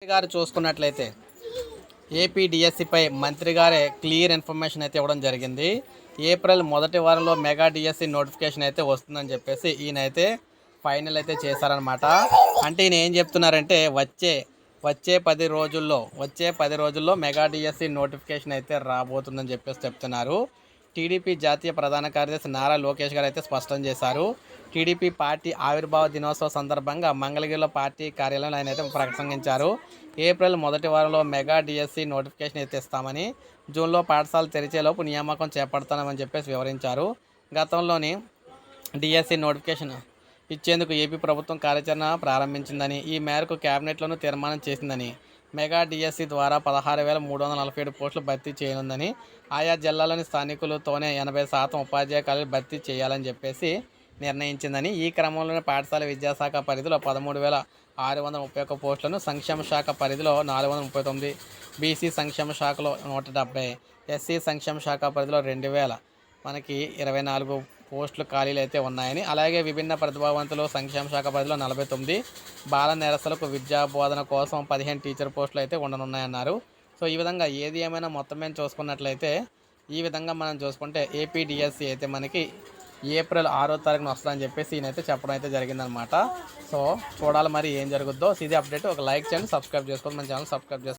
మంత్రి గారు చూసుకున్నట్లయితే ఏపీ డిఎస్సిపై మంత్రి గారే క్లియర్ ఇన్ఫర్మేషన్ అయితే ఇవ్వడం జరిగింది. ఏప్రిల్ మొదటి వారంలో మెగా డిఎస్సి నోటిఫికేషన్ అయితే వస్తుందని చెప్పేసి ఈయన అయితే ఫైనల్ అయితే చేశారనమాట అంటే ఈయన ఏం చెప్తున్నారంటే వచ్చే వచ్చే పది రోజుల్లో వచ్చే పది రోజుల్లో మెగా డిఎస్సి నోటిఫికేషన్ అయితే రాబోతుందని చెప్పేసి చెప్తున్నారు. టీడీపీ జాతీయ ప్రధాన కార్యదర్శి నారా లోకేష్ గారు అయితే స్పష్టం చేశారు. టీడీపీ పార్టీ ఆవిర్భావ దినోత్సవ సందర్భంగా మంగళగిరిలో పార్టీ కార్యాలయంలో ఆయన అయితే ప్రసంగించారు. ఏప్రిల్ మొదటి వారంలో మెగా డిఎస్సి నోటిఫికేషన్ అయితే ఇస్తామని జూన్లో పాఠశాలలు తెరిచేలోపు నియామకం చేపడతామని చెప్పేసి వివరించారు. గతంలోని డిఎస్సి నోటిఫికేషన్ ఇచ్చేందుకు ఏపీ ప్రభుత్వం కార్యాచరణ ప్రారంభించిందని ఈ మేరకు కేబినెట్లోనూ తీర్మానం చేసిందని మెగా డిఎస్సి ద్వారా పదహారు వేల మూడు వందల నలభై ఏడు పోస్టులు భర్తీ చేయనుందని ఆయా జిల్లాలోని స్థానికులతోనే ఎనభై శాతం ఉపాధ్యాయ ఖాళీలు భర్తీ చేయాలని చెప్పేసి నిర్ణయించిందని ఈ క్రమంలోనే పాఠశాల విద్యాశాఖ పరిధిలో పదమూడు వేల ఆరు వందల ముప్పై ఒక్క పోస్టులను సంక్షేమ శాఖ పరిధిలో నాలుగు వందల ముప్పై తొమ్మిది బీసీ సంక్షేమ శాఖలో నూట డెబ్బై ఎస్సీ సంక్షేమ శాఖ పరిధిలో రెండు వేల మనకి ఇరవై నాలుగు పోస్టులు ఖాళీలు అయితే ఉన్నాయని. అలాగే విభిన్న ప్రతిభావంతులు సంక్షేమ శాఖ పరిధిలో నలభై తొమ్మిది బాల నిరసలకు విద్యా బోధన కోసం పదిహేను టీచర్ పోస్టులు అయితే ఉండనున్నాయన్నారు. సో ఈ విధంగా ఏది ఏమైనా మొత్తం మేము చూసుకున్నట్లయితే ఈ విధంగా మనం చూసుకుంటే ఏపీడిఎస్సి అయితే మనకి ఏప్రిల్ ఆరో తారీఖున వస్తుందని చెప్పేసి ఈయనైతే చెప్పడం అయితే జరిగిందనమాట సో చూడాలి మరి ఏం జరుగుద్దో. ఇది అప్డేట్. ఒక లైక్ చేయండి సబ్స్క్రైబ్ చేసుకోండి. మన ఛానల్ సబ్స్క్రైబ్ చేసుకోండి.